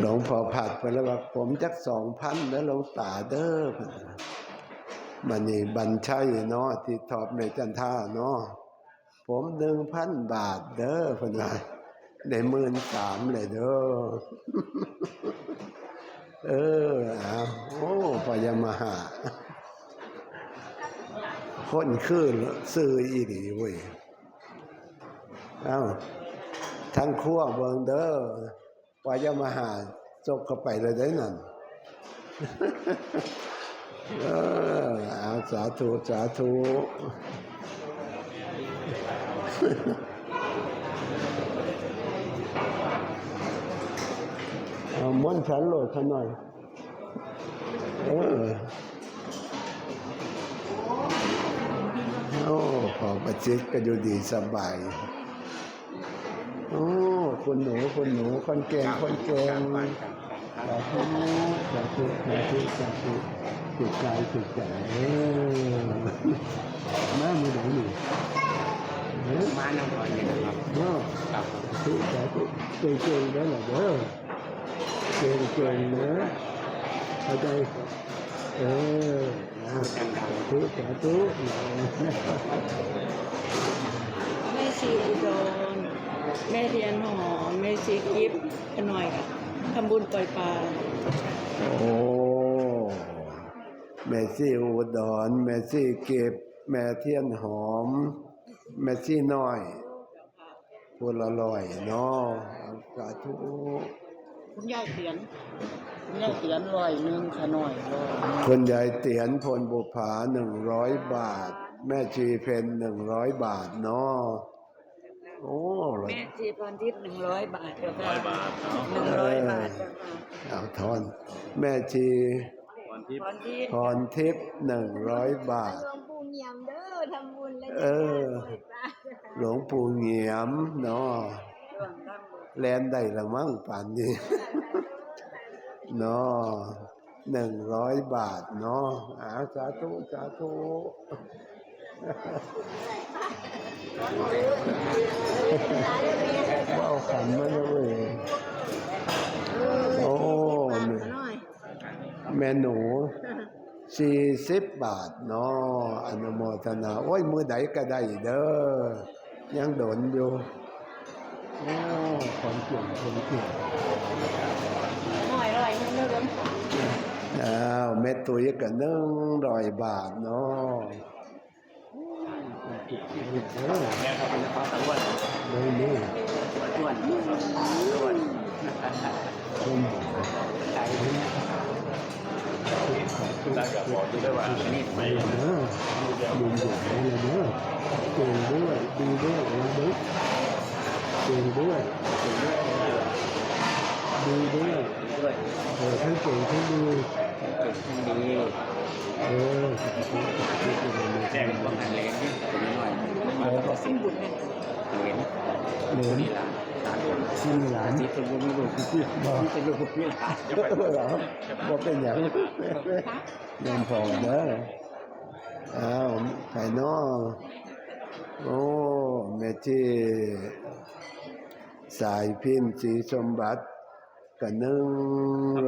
หลวงพ่อผัดไปแล้วว่าผมจักสองพันแล้วหลวงตาเด้อมันนี่บัญชัยเนาะที่ทอบในจันท่าเนาะผมหนึ่งพันบาทเด้อพนว่าได้หมื่นสามเลยเด้อ เออเอาโอ้พยามาหาคนคือซื้ออีดีเว้ย เอ้าทั้งขั้วเบิงเด้อ ว่าจะมาหาจกเข้าไปเลยได้นั่นเอาสาธุ สาธุเอาม้วนฉันโหลดเขาหน่อยเออโอ้พอประจิตก็อยู่ดีสบาย อ้คุณหนูคุณหนูคนเก่งคนเก่งสาธุสาธุสาธุสาธุสุดใจสุดใจเออแม่มือไหนหนูเออมานำก่อนเนี่ยนะครับเนาะครับสาธุสาธุเก่งเก่งได้หรอเด้อเก่งเก่งเนอะเข้าใจเออสาธุสาธุแม่ชีอุดร แม่เทียนหอมแม่ชีกิฟต์กันหน่อยค่ะทำบุญปล่อยปลาโอ้แม่ซี่อุดรแม่ซี่เก็บ แม่เทียนหอม แม่ซี่น้อยพูดละลอยเนาะสาธุคุณยายเตียนคุณยายเตียนร้อยหนึ่งขน่อยร้อยหนึ่งคุณยายเตียนพลบุภาหนึ่งร้อยบาท แม่ชีเพนหนึ่งร้อยบาทเนาะ โอ้แม่ชีพรทิพย์หนึ่งร้อยบาทเจ้าค่ะร้อยบาทเนาะหนึ่งร้อยบาทเจ้าค่ะเอาทอน แม่ชีวันที่พรทิพย์พรทิพย์หนึ่งร้อยบาท หลวงปู่เงียมเด้อทำบุญแล้วเออหลวงปู่เหงียมเนาะช่วงตั้งบุญแลนได้ละมั้งป่านนี้ เนาะหนึ่งร้อยบาทเนาะอาสาธุสาธุ ว้าวขันมาแล้วเว้ยโอ้แม่หน่อยแม่หนูสี่สิบบาทเนาะอนุโมทนา โอ้ย มือใดก็ได้เด้อ ยังโดนอยู่โอ้คนเก่งคนเก่งหน่อยร้อยหนึงเด้ออ้าวแม่ตุ้ยก็นึ่งร้อยบาทเนาะ เออแม่ครับเป็นนักตะวันเลยนี่ตะวันตะวันคนใจได้กับบอกดูด้วยว่านี่ไม่เนาะลุงใหญ่เลยเนาะเก่งด้วยดีด้วยนะเด็กเก่งด้วยดีด้วยด้วยเออทั้งเก่งทั้งดีเก่งทั้งดี เออแจ้งว่างานเลี้ยงนี่เป็นหน่อยมาต่อสิสิ้นบุญเนี่ยเลี้ยงเหลือนี่ละสามคนสี่หลานที่เป็นลูกลูกที่เป็นลูกนี่ละเหรอบอกเป็นอย่างเงินพอเด้ออ้าวไข่นอโอ้แม่ที่สายพินสีสมบัติก็หนึ่ง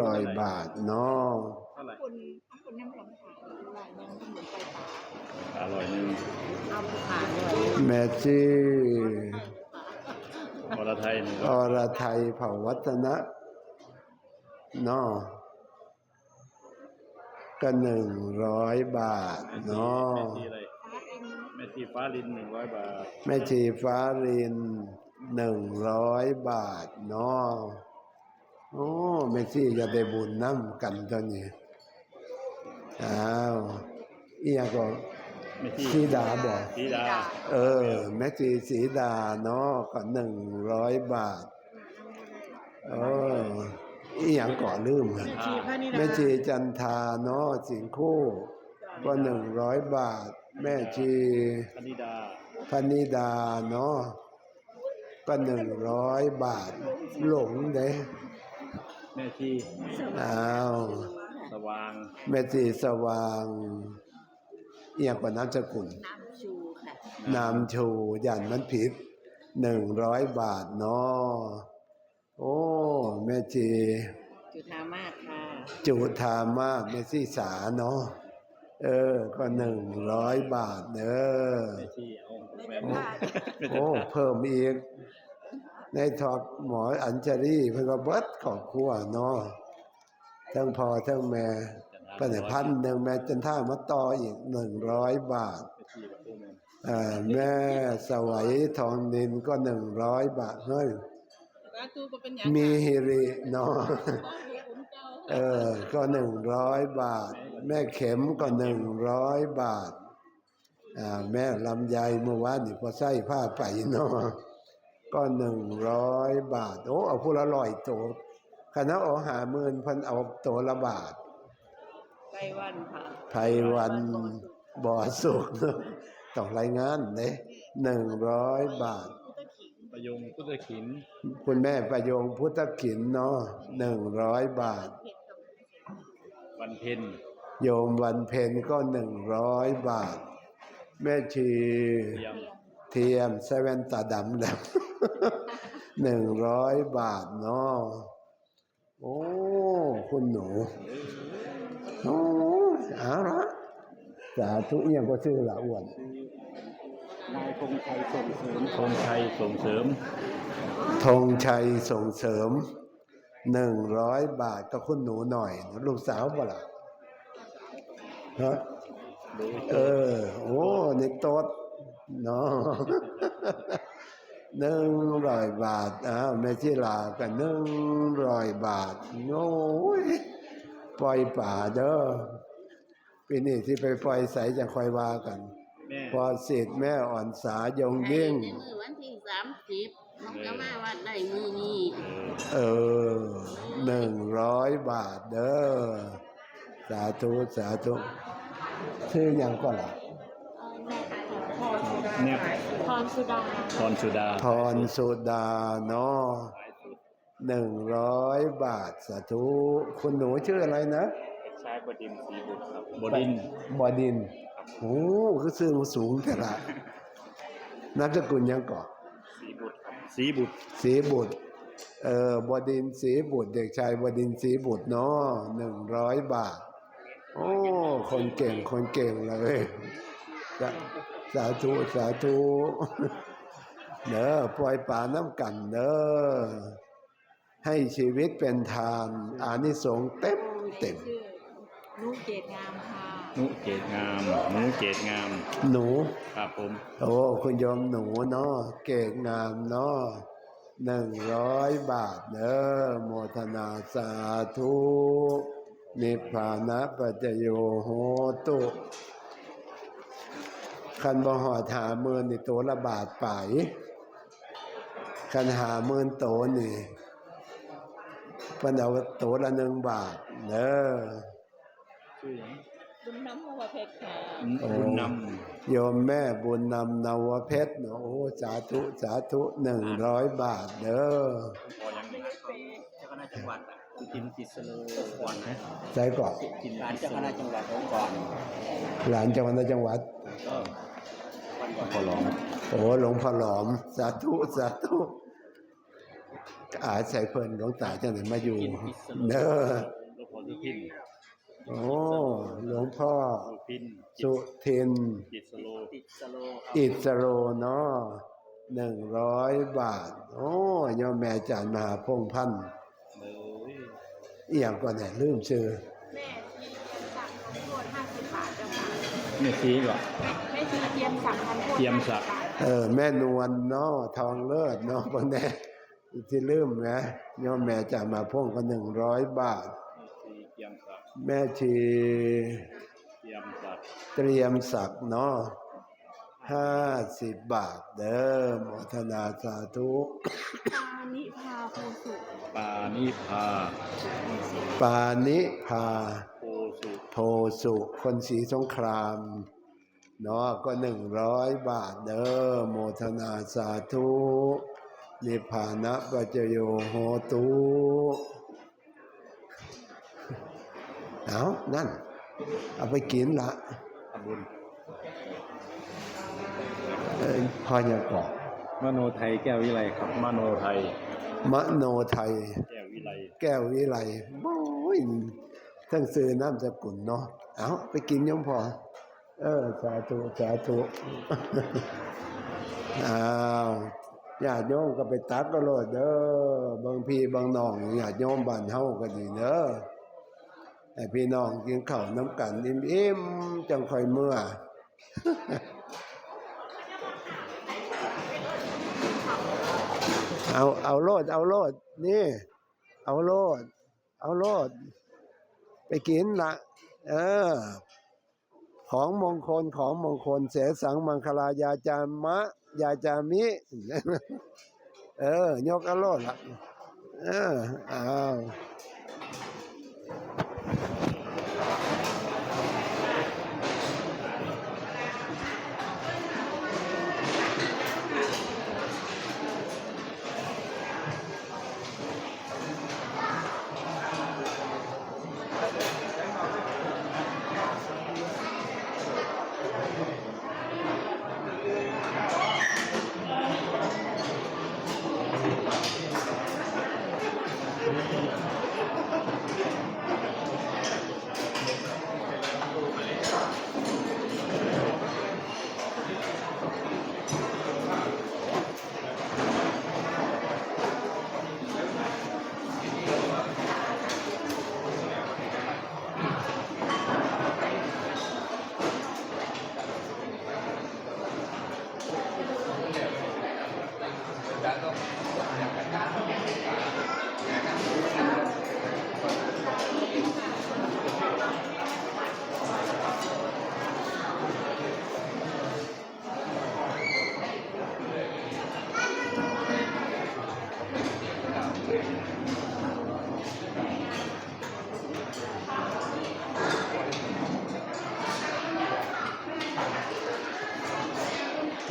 ร้อยบาทเนาะ อร่อยหนึ่งเอาผู้ขายด้วยแม่ที่อรไทยหนึ่งอรไทยเผ่าวัฒนะเนาะก็หนึ่งร้อยบาทเนาะแม่ทีอะไรแม่ทีฟ้าลินหนึ่งร้อยบาท แม่ชีฟ้ารินหนึ่งร้อยบาทเนาะโอ้แม่ชีจะได้บุญน้ำกันตอนนี้อ้าวอียก็แม่ที สีดาบอกสีดา เออ แม่ชีสีดาเนาะก็หนึ่งร้อยบาทเอออีหยังก่อลืมอะชีพระนิดาแม่ชีจันทาเนาะสิงคู่ ก็หนึ่งร้อยบาท แม่ชีคณิดาพนิดาเนาะก็หนึ่งร้อยบาท หลงเด้แม่ทีอ้าวสว่าง แม่ชีสว่าง เอียงกว่าน้ำสกุลน้ำชูค่ะนามชูยันมันผิดหนึ่งร้อยบาทเนาะโอ้แม่ชีจุธามากค่ะจุธามาศแม่ชีสาเนาะเออ ก็หนึ่งร้อยบาทเด้อที่เอาแม่โอ้ เพิ่มอีก ในทอบหมออัญชรีเพิ่นก็เบิดครอบครัวเนาะทั้งพ่อทั้งแม่ เพิ่นให้พันหนึ่งแม่จันท่ามาต่ออีกหนึ่งร้อยบาทที่ประตูแม่อ่าแม่สวัยทองนินก็หนึ่งร้อยบาทเฮ้ยสาธุก็เป็นอย่างมีฮิริเนาะต้องมีคุณเจ้าเออ ก็หนึ่งร้อยบาท แม่เข็มก็หนึ่งร้อยบาทอ่าแม่ลำไยเมื่อวานนี่พอใส่ผ้าไปเนาะก็หนึ่งร้อยบาท โอ้เอาผู้ละร้อยตัวคณะเอาหาหมื่นเพันเอาตัวละบาท ไต้หวันค่ะไพวันบ่อสุกเนอะต้องรายงานเลยหนึ่งร้อยบาทประยงพุทธขิน คุณแม่ประโยงพุทธขินเนาะหนึ่งร้อยบาท วันเพ็ญโยมวันเพ็ญก็หนึ่งร้อยบาท แม่ชีเตรียมเทียมเซเว่นตาดำแล้วหนึ่งร้อยบาทเนาะโอ้ คุณหนู โอ้เอาละสาธุเอียงก็ชื่อละอ้วนนายธงชัยส่งเสริมธงชัยส่งเสริมธงชัยส่งเสริมหนึ่งร้อยบาทก็คุณหนูหน่อย ลูกสาวเปล่าล่ะฮะเออ โอ้ในโต๊ดเนาะหนึ่งร้อยบาทอ้าวแม่ชิลาก็หนึ่งร้อยบาทโอ้ย ปล่อยป่าเด้อปีนี้ที่ไปปล่อยใสจะคอยว่ากัน แม่พอเสร็จแม่อ่อนสายงยิ่งในมือวันที่สามสิบมันก็มาวัดได้มือนี้เออหนึ่งร้อยบาทเด้อสาธุสาธุชื่อหยังก็ล่ะเนี่ยพรสุดา พรสุดาพรสุดาเนาะ หนึ่งร้อยบาทสาธุคุณหนูชื่ออะไรนะชายบดินทร์ศรีบุตรครับบดินทร์บอดินโอ้คือชื่อสูงแต่ละนามสกุลหยังก่อศรีบุตรครับศรีบุตรสีบุตรเออบดินทร์สีบุตร เด็กชายบดินทร์สีบุตรเนาะหนึ่งร้อยบาท โอ้คนเก่งคนเก่งเลยสาสาธุสาธุเด้อปล่อยป่าน้ำกันเด้อ ให้ชีวิตเป็นทานอานิสงส์เต็มเต็มชื่อนุเกตงามค่ะนุเกตงามหนูเกตงาม หนูครับผมโอ้คุณโยมหนูเนาะเก่งงามเนาะหนึ่งร้อยบาทเด้อโมทนาสาธุนิพพานะปัจจโยโหตุคันบ่หอดหาหมื่นนี่ตัวละบาทไปคันหาหมื่นโตนี่ เพิ่นเอาตัวละหนึ่งบาทเด้อชื่อหยังบุญน้ำมัวเพชรค่ะโอ้บุญนโยมแม่บุญนำนวเพชรเนาะโอ้สาธุสาธุหนึ่งร้อยบาทเด้อำพอยังไงเจ้าคณะจังหวัดสุทินติสโลก่อนนะใจก่อนกินร้านเจ้าคณะจังหวัดองค์ก่อนหลานจังหวัดใดจังหวัดก็วันก่อนพอหลองโอ้หลวงพ่อหลอม สาธุสาธุ อาใส่เพิ่นหลวงตาจังไหนมาอยู่กินติสโลเด้อหลวงพ่อสุทินโอ้หลวงพ่อสุทินสุทินติสโลติสโลอิสโรเนาะหนึ่งร้อยบาท โอ้ยอมแม่จานมหาพงษ์พันธ์เอ้ยอีหยังก่อนเนี่ยลืมชื่อแม่ชีเทียมสั่งพันโทษห้าสิบบาทเจ้าค่ะเนี่ยซีก่อนแม่ชีเทียมสั่งพันโทษเทียมสัก50บาทเออแม่นวลเนาะทองเลิศเนาะพวกนี้ ที่ลืมนะยอมแม่จานมหาพงษ์ก็หนึ่งร้อยบาทซีเทียมสักแม่ชีเทียมสักเตรียมศักดิ์เนาะห้าสิบบาทเด้อโมทนาสาธุปานิพาโพสุปานิพา ปานิพาโพสุโพสุ คนสีสงครามเนาะก็หนึ่งร้อยบาทเด้อโมทนาสาธุ นิพพานะปัจจโยโหตุเอานั่น เอาไปกินละทำบุญเอ้ยพอยังเกาะมโนไทยแก้ววิไลครับ มโนไทย มโนไทย แก้ววิไลไลแก้ววิไลโอ้ยทั้งซื้อน้ำสกุลเนาะเอาไปกินยมพอ เออ สาธุ สาธุ อ้าว ญาติโยมก็ไปตักก็โลดเด้อบางพี่บางน้องญาติโยมบ้านเฮาก็ดีเด้อให้พี่น้องกินข้าวน้ำกันอิ่มๆจังค่อยเมื่อเอาเอาโลดเอาโลดนี่ เอาโลด เอาโลด ไปกินละเออ ของมงคลของมงคลเสสังมังคลายาจามะ ยาจามิ เออยกอโลดละเอออ้าว